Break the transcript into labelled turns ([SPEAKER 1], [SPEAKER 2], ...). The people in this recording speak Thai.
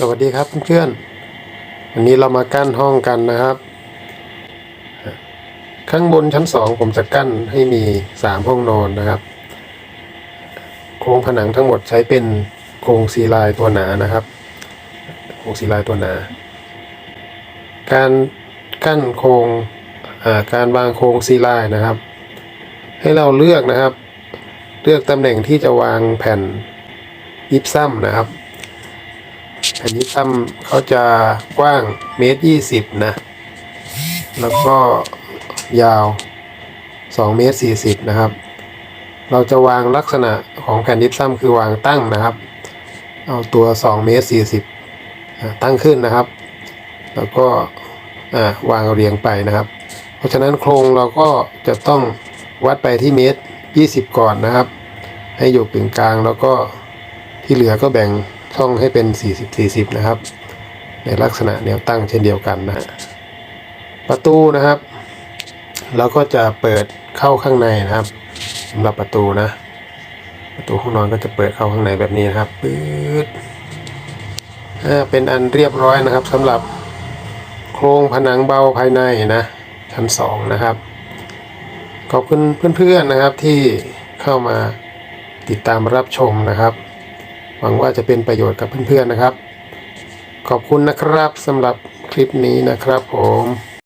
[SPEAKER 1] สวัสดีครับเพื่อนๆวันนี้เรามากั้นห้องกันนะครับ ข้างบนชั้นสองผมจะกั้นให้มีสามห้องนอนนะครับ โครงผนังทั้งหมดใช้เป็นโครงซีลายตัวหนานะครับ โครงซีลายตัวหนา การกั้นโครงการวางโครงซีลายนะครับ ให้เราเลือกนะครับ เลือกตำแหน่งที่จะวางแผ่นยิปซัมนะครับ แผ่นยิปซัมเขาจะกว้างเมตรยี่สิบนะ แล้วก็ยาวสองเมตรสี่สิบนะครับ เราจะวางลักษณะของแผ่นยิปซัมคือวางตั้งนะครับ เอาตัวสองเมตรสี่สิบตั้งขึ้นนะครับ แล้วก็วางเรียงไปนะครับ เพราะฉะนั้นโครงเราก็จะต้องวัดไปที่เมตรยี่สิบก่อนนะครับ ให้อยู่กึ่งกลางแล้วก็ที่เหลือก็แบ่ง ช่องให้เป็น 40 40 นะครับ ในลักษณะแนวตั้งเช่นเดียวกันนะ ประตูนะครับเราก็จะเปิดเข้าข้างในนะครับสำหรับประตูนะ ประตูห้องนอนก็จะเปิดเข้าข้างในแบบนี้นะครับปื๊ดอ่าเป็นอันเรียบร้อยนะครับสำหรับโครงผนังเบาภายในนะชั้นสองนะครับ ขอบคุณเพื่อนๆนะครับที่เข้ามาติดตามรับชมนะครับ หวังว่าจะเป็นประโยชน์กับเพื่อนๆนะครับ ขอบคุณนะครับสำหรับคลิปนี้นะครับผม